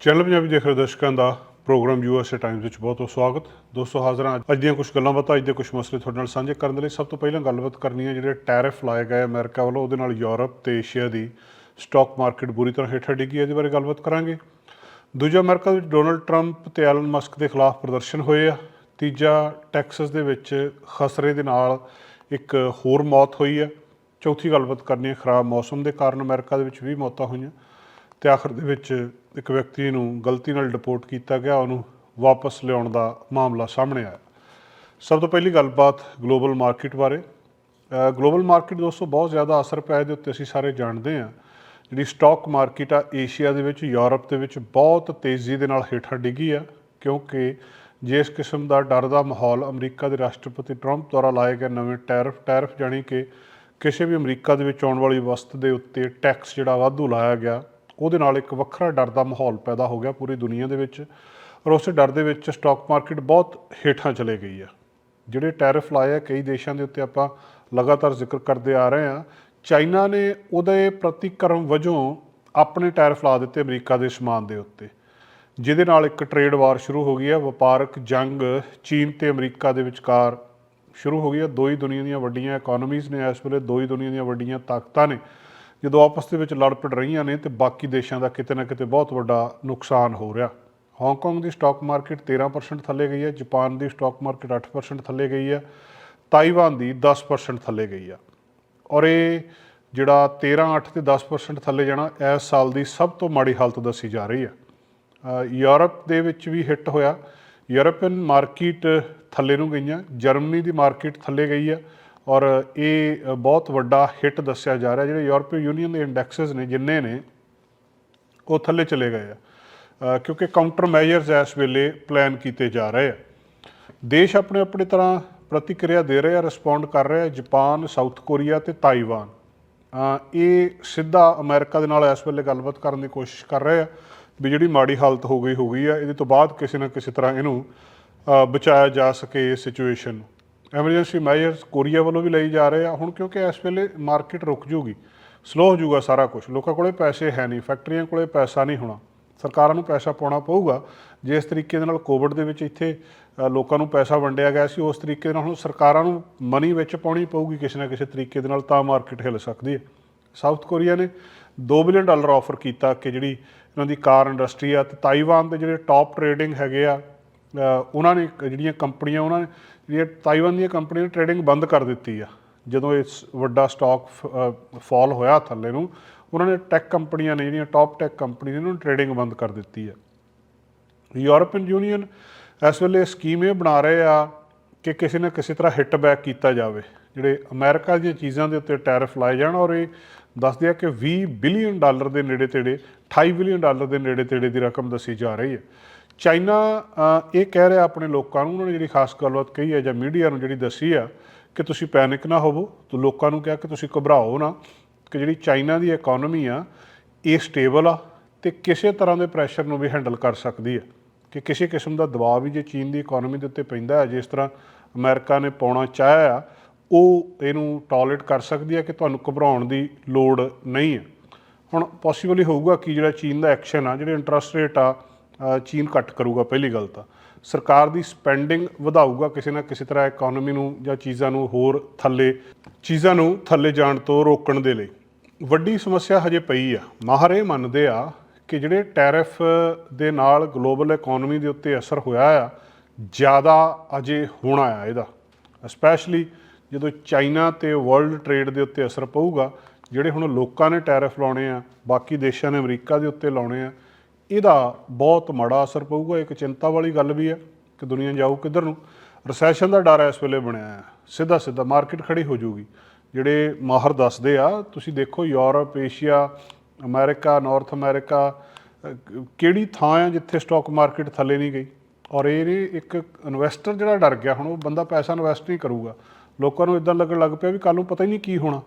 Channel Punjabi ਦੇਖ ਰਹੇ ਦਰਸ਼ਕਾਂ ਦਾ ਪ੍ਰੋਗਰਾਮ ਯੂਐਸਏ ਟਾਈਮਜ਼ ਵਿੱਚ ਬਹੁਤ ਬਹੁਤ ਸਵਾਗਤ। ਦੋਸਤੋ, ਹਾਜ਼ਰ ਹਾਂ ਅੱਜ ਦੀਆਂ ਕੁਝ ਗੱਲਾਂ ਬਾਤਾਂ, ਅੱਜ ਦੇ ਕੁਝ ਮਸਲੇ ਤੁਹਾਡੇ ਨਾਲ ਸਾਂਝੇ ਕਰਨ ਦੇ ਲਈ ਸਭ ਤੋਂ ਪਹਿਲਾਂ ਗੱਲਬਾਤ ਕਰਨੀ ਹੈ ਜਿਹੜੇ ਟੈਰਿਫ ਲਾਏ ਗਏ ਅਮਰੀਕਾ ਵੱਲੋਂ, ਉਹਦੇ ਨਾਲ ਯੂਰਪ ਤੇ ਏਸ਼ੀਆ ਦੀ ਸਟਾਕ ਮਾਰਕੀਟ ਬੁਰੀ ਤਰ੍ਹਾਂ ਹੇਠਾਂ ਡਿੱਗੀ ਇਹਦੇ ਬਾਰੇ ਗੱਲਬਾਤ ਕਰਾਂਗੇ। ਦੂਜਾ, ਅਮਰੀਕਾ ਵਿੱਚ ਡੋਨਲਡ ਟਰੰਪ ਤੇ ਐਲਨ ਮਸਕ ਦੇ ਖਿਲਾਫ ਪ੍ਰਦਰਸ਼ਨ ਹੋਏ ਆ। ਤੀਜਾ, ਟੈਕਸਸ ਦੇ ਵਿੱਚ ਖਸਰੇ ਦੇ ਨਾਲ ਇੱਕ ਹੋਰ ਮੌਤ ਹੋਈ ਆ ਚੌਥੀ, ਗੱਲਬਾਤ ਕਰਨੀ ਹੈ ਖਰਾਬ ਮੌਸਮ ਦੇ ਕਾਰਨ ਅਮਰੀਕਾ ਦੇ ਵਿੱਚ 20 ਮੌਤਾਂ ਹੋਈਆਂ। ਤੇ ਆਖਰ ਦੇ ਵਿੱਚ ਇੱਕ ਵਿਅਕਤੀ ਨੂੰ ਗਲਤੀ ਨਾਲ ਡਿਪੋਰਟ ਕੀਤਾ ਗਿਆ, ਉਹਨੂੰ ਵਾਪਸ ਲਿਆਉਣ ਦਾ ਮਾਮਲਾ ਸਾਹਮਣੇ ਆਇਆ। ਸਭ ਤੋਂ ਪਹਿਲੀ ਗੱਲਬਾਤ ਗਲੋਬਲ ਮਾਰਕੀਟ ਬਾਰੇ। ਗਲੋਬਲ ਮਾਰਕੀਟ ਦੋਸਤੋ, ਬਹੁਤ ਜ਼ਿਆਦਾ ਅਸਰ ਪਿਆ ਇਹਦੇ ਉੱਤੇ, ਅਸੀਂ ਸਾਰੇ ਜਾਣਦੇ ਹਾਂ। ਜਿਹੜੀ ਸਟਾਕ ਮਾਰਕੀਟ ਆ, ਏਸ਼ੀਆ ਦੇ ਵਿੱਚ, ਯੂਰਪ ਦੇ ਵਿੱਚ ਬਹੁਤ ਤੇਜ਼ੀ ਦੇ ਨਾਲ ਹੇਠਾਂ ਡਿੱਗੀ ਆ, ਕਿਉਂਕਿ ਜਿਸ ਕਿਸਮ ਦਾ ਡਰ ਦਾ ਮਾਹੌਲ ਅਮਰੀਕਾ ਦੇ ਰਾਸ਼ਟਰਪਤੀ ਟਰੰਪ ਦੁਆਰਾ ਲਾਏ ਗਏ ਨਵੇਂ ਟੈਰਿਫ ਟੈਰਿਫ ਜਾਣੀ ਕਿ ਕਿਸੇ ਵੀ ਅਮਰੀਕਾ ਦੇ ਵਿੱਚ ਆਉਣ ਵਾਲੀ ਵਸਤ ਦੇ ਉੱਤੇ ਟੈਕਸ ਜਿਹੜਾ ਵਾਧੂ ਲਾਇਆ ਗਿਆ ਉਹਦੇ ਨਾਲ ਇੱਕ ਵੱਖਰਾ ਡਰ ਦਾ ਮਾਹੌਲ ਪੈਦਾ ਹੋ ਗਿਆ ਪੂਰੀ ਦੁਨੀਆ ਦੇ ਵਿੱਚ ਔਰ ਉਸ ਡਰ ਦੇ ਵਿੱਚ ਸਟਾਕ ਮਾਰਕੀਟ ਬਹੁਤ ਹੇਠਾਂ ਚਲੇ ਗਈ ਆ। ਜਿਹੜੇ ਟੈਰਿਫ ਲਾਏ ਆ, ਕਈ ਦੇਸ਼ਾਂ ਦੇ ਉੱਤੇ ਆਪਾਂ ਲਗਾਤਾਰ ਜ਼ਿਕਰ ਕਰਦੇ ਆ ਰਹੇ ਆ ਚਾਈਨਾ ਨੇ ਉਹਦੇ ਪ੍ਰਤੀਕਰਮ ਵਜੋਂ ਆਪਣੇ ਟੈਰਿਫ ਲਾ ਦਿੱਤੇ ਅਮਰੀਕਾ ਦੇ ਸਮਾਨ ਦੇ ਉੱਤੇ। ਜਿਹਦੇ ਨਾਲ ਇੱਕ ਟ੍ਰੇਡ ਵਾਰ ਸ਼ੁਰੂ ਹੋ ਗਈ ਹੈ ਵਪਾਰਕ ਜੰਗ ਚੀਨ ਤੇ ਅਮਰੀਕਾ ਦੇ ਵਿਚਕਾਰ ਸ਼ੁਰੂ ਹੋ ਗਈ ਹੈ ਦੋ ਹੀ ਦੁਨੀਆ ਦੀਆਂ ਵੱਡੀਆਂ ਇਕਨੋਮੀਜ਼ ਨੇ, ਇਸ ਵੇਲੇ ਦੋ ਹੀ ਦੁਨੀਆ ਦੀਆਂ ਵੱਡੀਆਂ ਤਾਕਤਾਂ ਨੇ। ਜਦੋਂ ਆਪਸ ਦੇ ਵਿੱਚ ਲੜ ਪੜ ਰਹੀਆਂ ਨੇ ਤੇ ਬਾਕੀ ਦੇਸ਼ਾਂ ਦਾ ਕਿਤੇ ਨਾ ਕਿਤੇ ਬਹੁਤ ਵੱਡਾ ਨੁਕਸਾਨ ਹੋ ਰਿਹਾ। ਹਾਂਗਕਾਂਗ ਦੀ ਸਟਾਕ ਮਾਰਕੀਟ 13% ਥੱਲੇ ਗਈ ਹੈ ਜਾਪਾਨ ਦੀ ਸਟਾਕ ਮਾਰਕੀਟ 8% ਥੱਲੇ ਗਈ ਹੈ ਤਾਈਵਾਨ ਦੀ 10% ਥੱਲੇ ਗਈ ਆ ਔਰ ਇਹ ਜਿਹੜਾ 13 8 ਤੇ 10% ਥੱਲੇ ਜਾਣਾ, ਇਸ ਸਾਲ ਦੀ ਸਭ ਤੋਂ ਮਾੜੀ ਹਾਲਤ ਦੱਸੀ ਜਾ ਰਹੀ ਹੈ। ਯੂਰਪ ਦੇ ਵਿੱਚ ਵੀ ਹਿੱਟ ਹੋਇਆ। ਯੂਰਪੀਅਨ ਮਾਰਕੀਟ ਥੱਲੇ ਨੂੰ ਗਈਆਂ ਜਰਮਨੀ ਦੀ ਮਾਰਕੀਟ ਥੱਲੇ ਗਈ ਆ ਔਰ ਇਹ ਬਹੁਤ ਵੱਡਾ ਹਿੱਟ ਦੱਸਿਆ ਜਾ ਰਿਹਾ, ਜਿਹੜੇ ਯੂਰਪੀਅਨ ਯੂਨੀਅਨ ਦੇ ਇੰਡੈਕਸਸ ਨੇ, ਜਿੰਨੇ ਨੇ, ਉਹ ਥੱਲੇ ਚਲੇ ਗਏ ਆ। ਕਿਉਂਕਿ ਕਾਊਂਟਰ ਮੈਜਰਸ ਇਸ ਵੇਲੇ ਪਲਾਨ ਕੀਤੇ ਜਾ ਰਹੇ ਆ। ਦੇਸ਼ ਆਪਣੇ ਆਪਣੇ ਤਰ੍ਹਾਂ ਪ੍ਰਤੀਕਿਰਿਆ ਦੇ ਰਹੇ ਆ ਰਿਸਪੌਂਡ ਕਰ ਰਹੇ ਆ ਜਾਪਾਨ, ਸਾਊਥ ਕੋਰੀਆ ਤੇ ਤਾਈਵਾਨ। ਇਹ ਸਿੱਧਾ ਅਮਰੀਕਾ ਦੇ ਨਾਲ ਇਸ ਵੇਲੇ ਗੱਲਬਾਤ ਕਰਨ ਦੀ ਕੋਸ਼ਿਸ਼ ਕਰ ਰਹੇ ਆ ਵੀ ਜਿਹੜੀ ਮਾੜੀ ਹਾਲਤ ਹੋ ਗਈ ਹੋ ਗਈ ਆ, ਇਹਦੇ ਤੋਂ ਬਾਅਦ ਕਿਸੇ ਨਾ ਕਿਸੇ ਤਰ੍ਹਾਂ ਇਹਨੂੰ ਬਚਾਇਆ ਜਾ ਸਕੇ ਇਸ ਸਿਚੁਏਸ਼ਨ ਨੂੰ। ਐਮਰਜੈਂਸੀ ਮੈਜਰਸ ਕੋਰੀਆ ਵੱਲੋਂ ਵੀ ਲਈ ਜਾ ਰਹੇ ਆ। ਹੁਣ ਕਿਉਂਕਿ ਇਸ ਵੇਲੇ ਮਾਰਕੀਟ ਰੁਕ ਜੂਗੀ ਸਲੋ ਹੋ ਜਾਊਗਾ ਸਾਰਾ ਕੁਝ ਲੋਕਾਂ ਕੋਲੇ ਪੈਸੇ ਹੈ ਨਹੀਂ, ਫੈਕਟਰੀਆਂ ਕੋਲੇ ਪੈਸਾ ਨਹੀਂ ਹੋਣਾ। ਸਰਕਾਰਾਂ ਨੂੰ ਪੈਸਾ ਪਾਉਣਾ ਪਊਗਾ। ਜਿਸ ਤਰੀਕੇ ਦੇ ਨਾਲ ਕੋਵਿਡ ਦੇ ਵਿੱਚ ਇੱਥੇ ਲੋਕਾਂ ਨੂੰ ਪੈਸਾ ਵੰਡਿਆ ਗਿਆ ਸੀ, ਉਸ ਤਰੀਕੇ ਨਾਲ ਹੁਣ ਸਰਕਾਰਾਂ ਨੂੰ ਮਨੀ ਵਿੱਚ ਪਾਉਣੀ ਪਊਗੀ ਕਿਸੇ ਨਾ ਕਿਸੇ ਤਰੀਕੇ ਦੇ ਨਾਲ, ਤਾਂ ਮਾਰਕੀਟ ਹਿੱਲ ਸਕਦੀ ਹੈ। ਸਾਊਥ ਕੋਰੀਆ ਨੇ 2 ਬਿਲੀਅਨ ਡਾਲਰ ਆਫਰ ਕੀਤਾ ਕਿ ਜਿਹੜੀ ਇਹਨਾਂ ਦੀ ਕਾਰ ਇੰਡਸਟਰੀ ਆ, ਤੇ ਤਾਈਵਾਨ ਦੇ ਜਿਹੜੇ ਟਾਪ ਟ੍ਰੇਡਿੰਗ ਹੈਗੇ ਆ ਉਹਨਾਂ ਨੇ ਜਿਹੜੀਆਂ ਕੰਪਨੀਆਂ, ਉਹਨਾਂ ਨੇ ਜਿਹੜੀਆਂ ਤਾਈਵਾਨ ਦੀਆਂ ਕੰਪਨੀਆਂ ਨੇ ਟ੍ਰੇਡਿੰਗ ਬੰਦ ਕਰ ਦਿੱਤੀ ਆ। ਜਦੋਂ ਇਸ ਵੱਡਾ ਸਟਾਕ ਫਾਲ ਹੋਇਆ ਥੱਲੇ ਨੂੰ, ਉਹਨਾਂ ਨੇ ਟੈਕ ਕੰਪਨੀਆਂ ਨੇ ਜਿਹੜੀਆਂ ਟਾਪ ਟੈਕ ਕੰਪਨੀ ਨੇ, ਉਹਨਾਂ ਨੇ ਟ੍ਰੇਡਿੰਗ ਬੰਦ ਕਰ ਦਿੱਤੀ ਆ। ਯੂਰਪੀਅਨ ਯੂਨੀਅਨ ਇਸ ਵੇਲੇ ਸਕੀਮ ਇਹ ਬਣਾ ਰਹੇ ਆ ਕਿ ਕਿਸੇ ਨਾ ਕਿਸੇ ਤਰ੍ਹਾਂ ਹਿੱਟ ਬੈਕ ਕੀਤਾ ਜਾਵੇ। ਜਿਹੜੇ ਅਮਰੀਕਾ ਦੀਆਂ ਚੀਜ਼ਾਂ ਦੇ ਉੱਤੇ ਟੈਰਿਫ ਲਾਏ ਜਾਣ ਔਰ ਇਹ ਦੱਸਦੇ ਆ ਕਿ 20 ਬਿਲੀਅਨ ਡਾਲਰ ਦੇ ਨੇੜੇ ਤੇੜੇ 28 ਬਿਲੀਅਨ ਡਾਲਰ ਦੇ ਨੇੜੇ ਤੇੜੇ ਦੀ ਰਕਮ ਦੱਸੀ ਜਾ ਰਹੀ ਹੈ। ਚਾਈਨਾ ਇਹ ਕਹਿ ਰਿਹਾ ਆਪਣੇ ਲੋਕਾਂ ਨੂੰ, ਉਹਨਾਂ ਨੇ ਜਿਹੜੀ ਖਾਸ ਗੱਲਬਾਤ ਕਹੀ ਹੈ ਜਾਂ ਮੀਡੀਆ ਨੂੰ ਜਿਹੜੀ ਦੱਸੀ ਆ ਕਿ ਤੁਸੀਂ ਪੈਨਿਕ ਨਾ ਹੋਵੋ, ਤੇ ਲੋਕਾਂ ਨੂੰ ਕਿਹਾ ਕਿ ਤੁਸੀਂ ਘਬਰਾਓ ਨਾ ਕਿ ਜਿਹੜੀ ਚਾਈਨਾ ਦੀ ਇਕਨੋਮੀ ਆ, ਇਹ ਸਟੇਬਲ ਆ ਤੇ ਕਿਸੇ ਤਰ੍ਹਾਂ ਦੇ ਪ੍ਰੈਸ਼ਰ ਨੂੰ ਵੀ ਹੈਂਡਲ ਕਰ ਸਕਦੀ ਹੈ ਕਿ ਕਿਸੇ ਕਿਸਮ ਦਾ ਦਬਾਅ ਵੀ ਜੇ ਚੀਨ ਦੀ ਇਕਨੋਮੀ ਦੇ ਉੱਤੇ ਪੈਂਦਾ ਹੈ, ਜਿਸ ਤਰ੍ਹਾਂ ਅਮਰੀਕਾ ਨੇ ਪਾਉਣਾ ਚਾਹਿਆ ਆ, ਉਹ ਇਹਨੂੰ ਟੋਲਰੇਟ ਕਰ ਸਕਦੀ ਹੈ ਕਿ ਤੁਹਾਨੂੰ ਘਬਰਾਉਣ ਦੀ ਲੋੜ ਨਹੀਂ ਹੈ। ਹੁਣ ਪੋਸੀਬਲ ਹੀ ਹੋਊਗਾ ਕਿ ਜਿਹੜਾ ਚੀਨ ਦਾ ਐਕਸ਼ਨ ਆ, ਜਿਹੜੇ ਇੰਟਰਸਟ ਰੇਟ ਆ ਚੀਨ ਘੱਟ ਕਰੂਗਾ, ਪਹਿਲੀ ਗੱਲ ਤਾਂ। ਸਰਕਾਰ ਦੀ ਸਪੈਂਡਿੰਗ ਵਧਾਊਗਾ ਕਿਸੇ ਨਾ ਕਿਸੇ ਤਰ੍ਹਾਂ ਇਕਨੋਮੀ ਨੂੰ ਜਾਂ ਚੀਜ਼ਾਂ ਨੂੰ ਹੋਰ ਥੱਲੇ, ਚੀਜ਼ਾਂ ਨੂੰ ਥੱਲੇ ਜਾਣ ਤੋਂ ਰੋਕਣ ਦੇ ਲਈ। ਵੱਡੀ ਸਮੱਸਿਆ ਹਜੇ ਪਈ ਆ। ਮਾਹਰ ਇਹ ਮੰਨਦੇ ਆ ਕਿ ਜਿਹੜੇ ਟੈਰਿਫ ਦੇ ਨਾਲ ਗਲੋਬਲ ਇਕਨੋਮੀ ਦੇ ਉੱਤੇ ਅਸਰ ਹੋਇਆ ਆ, ਜ਼ਿਆਦਾ ਅਜੇ ਹੋਣਾ ਆ ਇਹਦਾ। ਸਪੈਸ਼ਲੀ ਜਦੋਂ ਚਾਈਨਾ ਤੇ ਵਰਲਡ ਟ੍ਰੇਡ ਦੇ ਉੱਤੇ ਅਸਰ ਪਊਗਾ, ਜਿਹੜੇ ਹੁਣ ਲੋਕਾਂ ਨੇ ਟੈਰਿਫ ਲਾਉਣੇ ਆ, ਬਾਕੀ ਦੇਸ਼ਾਂ ਨੇ ਅਮਰੀਕਾ ਦੇ ਉੱਤੇ ਲਾਉਣੇ ਆ ਇਹਦਾ ਬਹੁਤ ਮਾੜਾ ਅਸਰ ਪਊਗਾ, ਇੱਕ ਚਿੰਤਾ ਵਾਲੀ ਗੱਲ ਵੀ ਹੈ ਕਿ ਦੁਨੀਆ ਜਾਊ ਕਿੱਧਰ ਨੂੰ। ਰਿਸੈਸ਼ਨ ਦਾ ਡਰ ਇਸ ਵੇਲੇ ਬਣਿਆ ਹੈ। ਸਿੱਧਾ ਸਿੱਧਾ ਮਾਰਕੀਟ ਖੜੀ ਹੋ ਜਾਊਗੀ। ਜਿਹੜੇ ਮਾਹਰ ਦੱਸਦੇ ਆ, ਤੁਸੀਂ ਦੇਖੋ Europe, Asia, America North America ਕਿਹੜੀ ਥਾਂ ਆ ਜਿੱਥੇ ਸਟਾਕ ਮਾਰਕੀਟ ਥੱਲੇ ਨਹੀਂ ਗਈ? ਔਰ ਇਹ ਨੇ ਇੱਕ ਇਨਵੈਸਟਰ ਜਿਹੜਾ ਡਰ ਗਿਆ ਹੁਣ, ਉਹ ਬੰਦਾ ਪੈਸਾ ਇਨਵੈਸਟ ਨਹੀਂ ਕਰੂਗਾ। ਲੋਕਾਂ ਨੂੰ ਇਦਾਂ ਲੱਗਣ ਲੱਗ ਪਿਆ ਵੀ ਕੱਲ ਨੂੰ ਪਤਾ ਹੀ ਨਹੀਂ ਕੀ ਹੋਣਾ,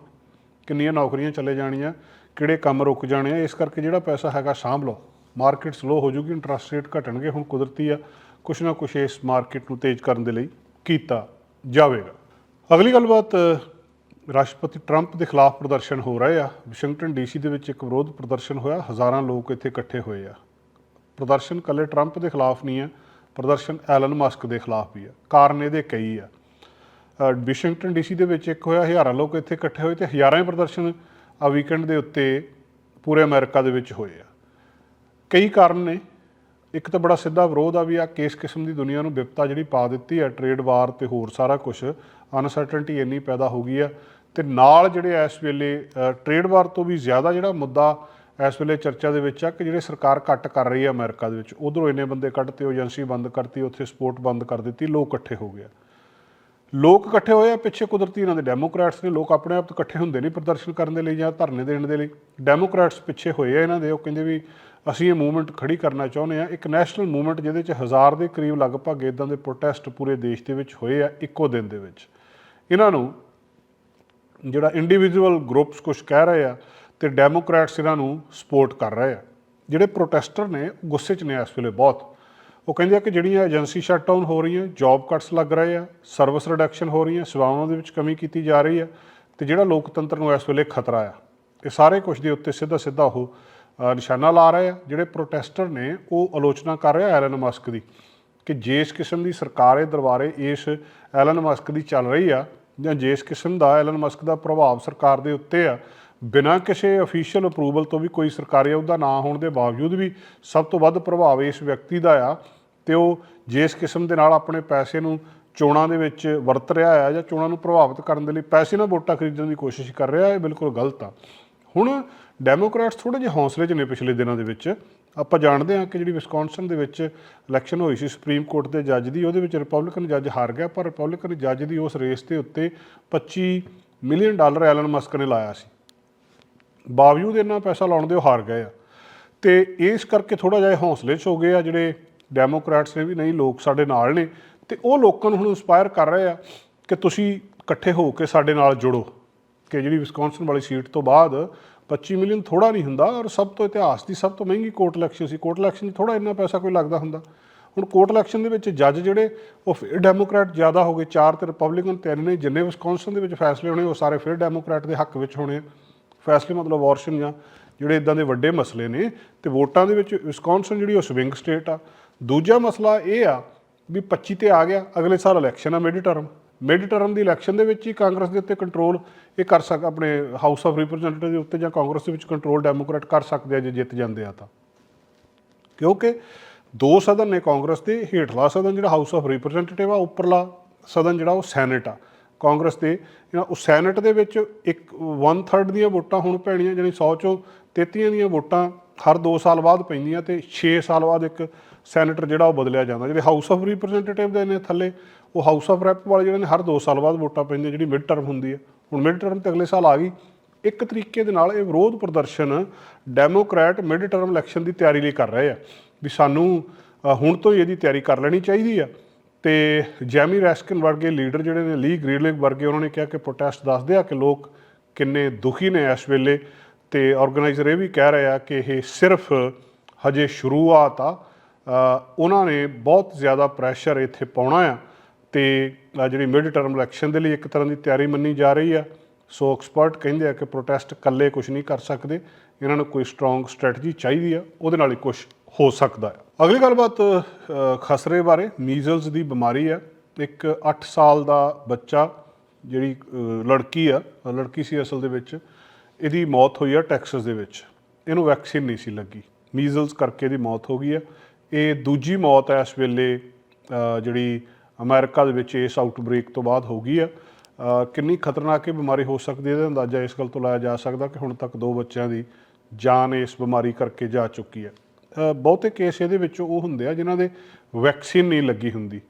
ਕਿੰਨੀਆਂ ਨੌਕਰੀਆਂ ਚਲੇ ਜਾਣੀਆਂ, ਕਿਹੜੇ ਕੰਮ ਰੁਕ ਜਾਣੇ ਆ, ਇਸ ਕਰਕੇ ਜਿਹੜਾ ਪੈਸਾ ਹੈਗਾ ਸਾਂਭ ਲਓ। ਮਾਰਕੀਟ ਸਲੋ ਹੋ ਜੂਗੀ ਇੰਟਰਸਟ ਰੇਟ ਘਟਣਗੇ ਹੁਣ ਕੁਦਰਤੀ ਆ ਕੁਛ ਨਾ ਕੁਛ ਇਸ ਮਾਰਕੀਟ ਨੂੰ ਤੇਜ਼ ਕਰਨ ਦੇ ਲਈ ਕੀਤਾ ਜਾਵੇਗਾ। ਅਗਲੀ ਗੱਲਬਾਤ ਰਾਸ਼ਟਰਪਤੀ ਟਰੰਪ ਦੇ ਖਿਲਾਫ ਪ੍ਰਦਰਸ਼ਨ ਹੋ ਰਹੇ ਆ। ਵਾਸ਼ਿੰਗਟਨ ਡੀਸੀ ਦੇ ਵਿੱਚ ਇੱਕ ਵਿਰੋਧ ਪ੍ਰਦਰਸ਼ਨ ਹੋਇਆ ਹਜ਼ਾਰਾਂ ਲੋਕ ਇੱਥੇ ਇਕੱਠੇ ਹੋਏ ਆ। ਪ੍ਰਦਰਸ਼ਨ ਕੱਲੇ ਟਰੰਪ ਦੇ ਖਿਲਾਫ ਨਹੀਂ ਹੈ ਪ੍ਰਦਰਸ਼ਨ ਐਲਨ ਮਸਕ ਦੇ ਖਿਲਾਫ ਵੀ ਆ ਕਾਰਨ ਇਹਦੇ ਕਈ ਆ। ਅ, ਵਾਸ਼ਿੰਗਟਨ ਡੀਸੀ ਦੇ ਵਿੱਚ ਇੱਕ ਹੋਇਆ ਹਜ਼ਾਰਾਂ ਲੋਕ ਇੱਥੇ ਇਕੱਠੇ ਹੋਏ ਤੇ ਹਜ਼ਾਰਾਂ ਹੀ ਪ੍ਰਦਰਸ਼ਨ ਆ ਵੀਕਐਂਡ ਦੇ ਉੱਤੇ ਪੂਰੇ ਅਮਰੀਕਾ ਦੇ ਵਿੱਚ ਹੋਏ ਆ। ਕਈ ਕਾਰਨ ਨੇ। ਇੱਕ ਤਾਂ ਬੜਾ ਸਿੱਧਾ ਵਿਰੋਧ ਆ ਵੀ ਆ ਕੇਸ ਕਿਸਮ ਦੀ ਦੁਨੀਆ ਨੂੰ ਵਿਪਤਾ ਜਿਹੜੀ ਪਾ ਦਿੱਤੀ ਆ ਟ੍ਰੇਡ ਵਾਰ ਤੇ ਹੋਰ ਸਾਰਾ ਕੁਝ ਅਨਸਰਟਨਟੀ ਇੰਨੀ ਪੈਦਾ ਹੋ ਗਈ ਆ ਤੇ ਨਾਲ ਜਿਹੜੇ ਇਸ ਵੇਲੇ ਟ੍ਰੇਡ ਵਾਰ ਤੋਂ ਵੀ ਜ਼ਿਆਦਾ ਜਿਹੜਾ ਮੁੱਦਾ ਇਸ ਵੇਲੇ ਚਰਚਾ ਦੇ ਵਿੱਚ ਆ ਕਿ ਜਿਹੜੇ ਸਰਕਾਰ ਘੱਟ ਕਰ ਰਹੀ ਆ ਅਮਰੀਕਾ ਦੇ ਵਿੱਚ, ਉਧਰੋਂ ਇੰਨੇ ਬੰਦੇ ਕੱਢਤੇ ਏਜੰਸੀ ਬੰਦ ਕਰਤੀ, ਉੱਥੇ ਸਪੋਰਟ ਬੰਦ ਕਰ ਦਿੱਤੀ, ਲੋਕ ਇਕੱਠੇ ਹੋ ਗਏ ਆ। ਲੋਕ ਇਕੱਠੇ ਹੋਏ ਆ, ਪਿੱਛੇ ਕੁਦਰਤੀ ਇਹਨਾਂ ਦੇ ਡੈਮੋਕ੍ਰੈਟਸ ਨੇ, ਲੋਕ ਆਪਣੇ ਆਪ ਤੋਂ ਇਕੱਠੇ ਹੁੰਦੇ ਨਹੀਂ ਪ੍ਰਦਰਸ਼ਨ ਕਰਨ ਦੇ ਲਈ ਜਾਂ ਧਰਨੇ ਦੇਣ ਦੇ ਲਈ। ਡੈਮੋਕ੍ਰੈਟਸ ਪਿੱਛੇ ਹੋਏ ਆ ਇਹਨਾਂ ਦੇ, ਉਹ ਕਹਿੰਦੇ ਵੀ ਅਸੀਂ ਇਹ ਮੂਵਮੈਂਟ ਖੜੀ ਕਰਨਾ ਚਾਹੁੰਦੇ ਆ ਇੱਕ ਨੈਸ਼ਨਲ ਮੂਵਮੈਂਟ ਜਿਹਦੇ ਚ ਹਜ਼ਾਰ ਦੇ ਕਰੀਬ ਲਗਭਗ ਇਦਾਂ ਦੇ ਪ੍ਰੋਟੈਸਟ ਪੂਰੇ ਦੇਸ਼ ਦੇ ਵਿੱਚ ਹੋਏ ਆ ਇੱਕੋ ਦਿਨ ਦੇ ਵਿੱਚ। ਇਹਨਾਂ ਨੂੰ ਜਿਹੜਾ ਇੰਡੀਵਿਜੂਅਲ ਗਰੁੱਪਸ ਕੁਝ ਕਹਿ ਰਹੇ ਆ ਤੇ ਡੈਮੋਕ੍ਰੈਟਸ ਇਹਨਾਂ ਨੂੰ ਸਪੋਰਟ ਕਰ ਰਹੇ ਆ। ਜਿਹੜੇ ਪ੍ਰੋਟੈਸਟਰ ਨੇ ਗੁੱਸੇ 'ਚ ਨੇ ਇਸ ਵੇਲੇ ਬਹੁਤ। ਉਹ ਕਹਿੰਦੇ ਆ ਕਿ ਜਿਹੜੀਆਂ ਏਜੰਸੀ ਸ਼ਟਡਾਊਨ ਹੋ ਰਹੀਆਂ ਜੌਬ ਕੱਟਸ ਲੱਗ ਰਹੇ ਆ ਸਰਵਿਸ ਰਿਡਕਸ਼ਨ ਹੋ ਰਹੀਆਂ, ਸੇਵਾਵਾਂ ਦੇ ਵਿੱਚ ਕਮੀ ਕੀਤੀ ਜਾ ਰਹੀ ਆ ਤੇ ਜਿਹੜਾ ਲੋਕਤੰਤਰ ਨੂੰ ਇਸ ਵੇਲੇ ਖਤਰਾ ਆ। ਇਹ ਸਾਰੇ ਕੁਝ ਦੇ ਉੱਤੇ ਸਿੱਧਾ ਸਿੱਧਾ ਉਹ ਨਿਸ਼ਾਨਾ ਲਾ ਰਹੇ ਆ, ਜਿਹੜੇ ਪ੍ਰੋਟੈਸਟਰ ਨੇ, ਉਹ ਆਲੋਚਨਾ ਕਰ ਰਹੇ ਆ ਐਲਨ ਮਸਕ ਦੀ ਕਿ ਜਿਸ ਕਿਸਮ ਦੀ ਸਰਕਾਰ ਇਹ ਦਰਬਾਰੇ ਇਸ ਐਲਨ ਮਸਕ ਦੀ ਚੱਲ ਰਹੀ ਆ ਜਾਂ ਜਿਸ ਕਿਸਮ ਦਾ ਐਲਨ ਮਸਕ ਦਾ ਪ੍ਰਭਾਵ ਸਰਕਾਰ ਦੇ ਉੱਤੇ ਆ, ਬਿਨਾਂ ਕਿਸੇ ਅਫੀਸ਼ੀਅਲ ਅਪਰੂਵਲ ਤੋਂ ਵੀ ਕੋਈ ਸਰਕਾਰੀ ਅਹੁਦਾ ਨਾ ਹੋਣ ਦੇ ਬਾਵਜੂਦ ਵੀ ਸਭ ਤੋਂ ਵੱਧ ਪ੍ਰਭਾਵ ਇਸ ਵਿਅਕਤੀ ਦਾ ਆ ਤੇ ਉਹ ਜਿਸ ਕਿਸਮ ਦੇ ਨਾਲ ਆਪਣੇ ਪੈਸੇ ਨੂੰ ਚੋਣਾਂ ਦੇ ਵਿੱਚ ਵਰਤ ਰਿਹਾ ਆ ਜਾਂ ਚੋਣਾਂ ਨੂੰ ਪ੍ਰਭਾਵਿਤ ਕਰਨ ਦੇ ਲਈ ਪੈਸੇ ਨਾਲ ਵੋਟਾਂ ਖਰੀਦਣ ਦੀ ਕੋਸ਼ਿਸ਼ ਕਰ ਰਿਹਾ, ਇਹ ਬਿਲਕੁਲ ਗਲਤ ਆ। ਹੁਣ ਡੈਮੋਕ੍ਰੈਟਸ ਥੋੜੇ ਜਿਹੇ ਹੌਸਲੇ 'ਚ ਨੇ ਪਿਛਲੇ ਦਿਨਾਂ ਦੇ ਵਿੱਚ। ਆਪਾਂ ਜਾਣਦੇ ਹਾਂ ਕਿ ਜਿਹੜੀ ਵਿਸਕੌਨਸਨ ਦੇ ਵਿੱਚ ਇਲੈਕਸ਼ਨ ਹੋਈ ਸੀ, ਸੁਪਰੀਮ ਕੋਰਟ ਦੇ ਜੱਜ ਦੀ, ਉਹਦੇ ਵਿੱਚ ਰਿਪਬਲਿਕਨ ਜੱਜ ਹਾਰ ਗਿਆ, ਪਰ ਰਿਪਬਲਿਕਨ ਜੱਜ ਦੀ ਉਸ ਰੇਸ ਦੇ ਉੱਤੇ 25 ਮਿਲੀਅਨ ਡਾਲਰ ਐਲਨ ਮਸਕ ਨੇ ਲਾਇਆ ਸੀ। ਬਾਵਜੂਦ ਇੰਨਾ ਪੈਸਾ ਲਾਉਣ ਦੇ ਉਹ ਹਾਰ ਗਏ ਆ। ਤੇ ਇਸ ਕਰਕੇ ਥੋੜਾ ਜਿਹਾ ਇਹ ਹੌਸਲੇ 'ਚ ਹੋ ਗਏ ਆ, ਜਿਹੜੇ ਡੈਮੋਕ੍ਰੈਟਸ ਨੇ ਵੀ ਨਹੀਂ, ਲੋਕ ਸਾਡੇ ਨਾਲ ਨੇ। ਤੇ ਉਹ ਲੋਕਾਂ ਨੂੰ ਹੁਣ ਇਨਸਪਾਇਰ ਕਰ ਰਹੇ ਆ ਕਿ ਤੁਸੀਂ ਇਕੱਠੇ ਹੋ ਕੇ ਸਾਡੇ ਨਾਲ ਜੁੜੋ। ਕਿ ਜਿਹੜੀ ਵਿਸਕੌਨਸਨ ਵਾਲੀ ਸੀਟ ਤੋਂ ਬਾਅਦ 25 ਮਿਲੀਅਨ ਥੋੜਾ ਨਹੀਂ ਹੁੰਦਾ ਔਰ ਸਭ ਤੋਂ ਇਤਿਹਾਸ ਦੀ ਸਭ ਤੋਂ ਮਹਿੰਗੀ ਕੋਰਟ ਇਲੈਕਸ਼ਨ ਸੀ। ਕੋਰਟ ਇਲੈਕਸ਼ਨ 'ਚ ਥੋੜਾ ਇੰਨਾ ਪੈਸਾ ਕੋਈ ਲੱਗਦਾ ਹੁੰਦਾ। ਹੁਣ ਕੋਰਟ ਇਲੈਕਸ਼ਨ ਦੇ ਵਿੱਚ ਜੱਜ ਜਿਹੜੇ ਉਹ ਫਿਰ ਡੈਮੋਕ੍ਰੈਟ ਜ਼ਿਆਦਾ ਹੋ ਗਏ, ਚਾਰ ਤੇ ਰਿਪਬਲਿਕਨ ਤਿੰਨ ਨੇ ਜਿੰਨੇ ਵਿਸਕੌਨਸਨ ਦੇ ਵਿੱਚ ਫੈਸਲੇ ਹੋਣੇ, ਉਹ ਸਾਰੇ ਫਿਰ ਡੈਮੋਕ੍ਰੈਟ ਦੇ ਹੱਕ ਵਿੱਚ ਹੋਣੇ। ਆ। ਫੈਸਲੇ ਮਤਲਬ ਅਬੋਰਸ਼ਨ ਜਾਂ ਜਿਹੜੇ ਇਦਾਂ ਦੇ ਵੱਡੇ ਮਸਲੇ ਨੇ ਤੇ ਵੋਟਾਂ ਦੇ ਵਿੱਚ ਵਿਸਕੌਂਸਨ ਜਿਹੜੀ ਉਹ ਸਵਿੰਗ ਸਟੇਟ ਆ। ਦੂਜਾ ਮਸਲਾ ਇਹ ਆ ਵੀ 25 ਤੇ ਆ ਗਿਆ, ਅਗਲੇ ਸਾਲ ਇਲੈਕਸ਼ਨ ਆ ਮਿਡ ਟਰਮ ਮਿਡ ਟਰਮ ਦੀ ਇਲੈਕਸ਼ਨ ਦੇ ਵਿੱਚ ਹੀ ਕਾਂਗਰਸ ਦੇ ਉੱਤੇ ਕੰਟਰੋਲ ਇਹ ਕਰ ਸਕ, ਆਪਣੇ ਹਾਊਸ ਆਫ ਰਿਪਰੈਜ਼ੈਂਟੇਟਿਵ ਦੇ ਉੱਤੇ ਜਾਂ ਕਾਂਗਰਸ ਦੇ ਵਿੱਚ ਕੰਟਰੋਲ ਡੈਮੋਕ੍ਰੈਟ ਕਰ ਸਕਦੇ ਆ ਜੇ ਜਿੱਤ ਜਾਂਦੇ ਆ ਤਾਂ। ਕਿਉਂਕਿ ਦੋ ਸਦਨ ਨੇ ਕਾਂਗਰਸ ਦੇ, ਹੇਠਲਾ ਸਦਨ ਜਿਹੜਾ ਹਾਊਸ ਆਫ ਰਿਪਰੈਜ਼ੈਂਟੇਟਿਵ ਆ, ਉੱਪਰਲਾ ਸਦਨ ਜਿਹੜਾ ਉਹ ਸੈਨੇਟ ਆ। ਕਾਂਗਰਸ ਦੇ ਜਿਹੜਾ ਉਹ ਸੈਨੇਟ ਦੇ ਵਿੱਚ ਇੱਕ 1/3 ਦੀਆਂ ਵੋਟਾਂ ਹੁਣ ਪੈਣੀਆਂ ਜਾਨੀ 100 ਚੋਂ 33 ਦੀਆਂ ਵੋਟਾਂ ਹਰ 2 ਸਾਲ ਬਾਅਦ ਪੈਂਦੀਆਂ ਤੇ 6 ਸਾਲ ਬਾਅਦ ਇੱਕ ਸੈਨੇਟਰ ਜਿਹੜਾ ਉਹ ਬਦਲਿਆ ਜਾਂਦਾ, ਜਿਹੜੇ ਹਾਊਸ ਆਫ ਰਿਪਰੈਜ਼ੈਂਟੇਟਿਵ ਦੇ ਨੇ ਥੱਲੇ ਉਹ ਹਾਊਸ ਆਫ ਰੈਪ ਵਾਲੇ ਜਿਹੜੇ ਨੇ ਹਰ 2 ਸਾਲ ਬਾਅਦ ਵੋਟਾਂ ਪੈਂਦੀਆਂ, ਜਿਹੜੀ ਮਿਡ ਟਰਮ ਹੁੰਦੀ ਹੈ। ਹੁਣ ਮਿਡ ਟਰਮ ਤੇ ਅਗਲੇ ਸਾਲ ਆ ਗਈ। ਇੱਕ ਤਰੀਕੇ ਦੇ ਨਾਲ ਇਹ ਵਿਰੋਧ ਪ੍ਰਦਰਸ਼ਨ ਡੈਮੋਕ੍ਰੈਟ ਮਿਡ ਟਰਮ ਇਲੈਕਸ਼ਨ ਦੀ ਤਿਆਰੀ ਲਈ ਕਰ ਰਹੇ ਆ। ਵੀ ਸਾਨੂੰ ਹੁਣ ਤੋਂ ਹੀ ਇਹਦੀ ਤਿਆਰੀ ਕਰ ਲੈਣੀ ਚਾਹੀਦੀ ਆ। ਤੇ ਜੈਮੀ ਰੈਸਕਿਨ ਵਰਗੇ ਲੀਡਰ ਜਿਹੜੇ ਨੇ ਲੀ ਗ੍ਰੀਡਲਿੰਗ ਵਰਗੇ, ਉਹਨਾਂ ਨੇ ਕਿਹਾ ਕਿ ਪ੍ਰੋਟੈਸਟ ਦੱਸਦੇ ਆ ਕਿ ਲੋਕ ਕਿੰਨੇ ਦੁਖੀ ਨੇ ਇਸ ਵੇਲੇ। ਤੇ ਆਰਗੇਨਾਈਜ਼ਰ ਇਹ ਵੀ ਕਹਿ ਰਹੇ ਆ ਕਿ ਇਹ ਸਿਰਫ ਹਜੇ ਸ਼ੁਰੂਆਤ ਆ। ਉਹਨਾਂ ਨੇ ਬਹੁਤ ਜ਼ਿਆਦਾ ਪ੍ਰੈਸ਼ਰ ਇੱਥੇ ਪਾਉਣਾ ਆ। ਤੇ ਜਿਹੜੀ ਮਿਡ ਟਰਮ ਇਲੈਕਸ਼ਨ ਦੇ ਲਈ ਇੱਕ ਤਰ੍ਹਾਂ ਦੀ ਤਿਆਰੀ ਮੰਨੀ ਜਾ ਰਹੀ ਆ, ਸੋ ਐਕਸਪਰਟ ਕਹਿੰਦੇ ਆ ਕਿ ਪ੍ਰੋਟੈਸਟ ਇਕੱਲੇ ਕੁਝ ਨਹੀਂ ਕਰ ਸਕਦੇ, ਇਹਨਾਂ ਨੂੰ ਕੋਈ ਸਟਰੋਂਗ ਸਟ੍ਰੈਟਜੀ ਚਾਹੀਦੀ ਆ, ਉਹਦੇ ਨਾਲ ਹੀ ਕੁਝ ਹੋ ਸਕਦਾ ਆ। ਅਗਲੀ ਗੱਲਬਾਤ ਖਸਰੇ ਬਾਰੇ ਮੀਜ਼ਲਸ ਦੀ ਬਿਮਾਰੀ ਆ, ਇੱਕ 8 ਸਾਲ ਦਾ ਬੱਚਾ ਜਿਹੜੀ ਲੜਕੀ ਆ, ਲੜਕੀ ਸੀ ਅਸਲ ਦੇ ਵਿੱਚ, ਇਹਦੀ ਮੌਤ ਹੋਈ ਆ ਟੈਕਸਸ ਦੇ ਵਿੱਚ, ਇਹਨੂੰ ਵੈਕਸੀਨ ਨਹੀਂ ਸੀ ਲੱਗੀ ਮੀਜ਼ਲਸ ਕਰਕੇ ਇਹਦੀ ਮੌਤ ਹੋ ਗਈ ਆ, ਇਹ ਦੂਜੀ ਮੌਤ ਹੈ ਇਸ ਵੇਲੇ ਜਿਹੜੀ ਅਮਰੀਕਾ ਦੇ ਵਿੱਚ ਇਸ ਆਊਟਬ੍ਰੇਕ ਤੋਂ ਬਾਅਦ ਹੋ ਗਈ ਆ ਕਿੰਨੀ ਖਤਰਨਾਕ ਇਹ ਬਿਮਾਰੀ ਹੋ ਸਕਦੀ ਹੈ ਇਹਦਾ ਅੰਦਾਜ਼ਾ ਇਸ ਗੱਲ ਤੋਂ ਲਾਇਆ ਜਾ ਸਕਦਾ ਕਿ ਹੁਣ ਤੱਕ ਦੋ ਬੱਚਿਆਂ ਦੀ ਜਾਨ ਇਸ ਬਿਮਾਰੀ ਕਰਕੇ ਜਾ ਚੁੱਕੀ ਹੈ। ਬਹੁਤੇ ਕੇਸ ਇਹਦੇ ਵਿੱਚ ਉਹ ਹੁੰਦੇ ਆ ਜਿਨ੍ਹਾਂ ਦੇ ਵੈਕਸੀਨ ਨਹੀਂ ਲੱਗੀ ਹੁੰਦੀ।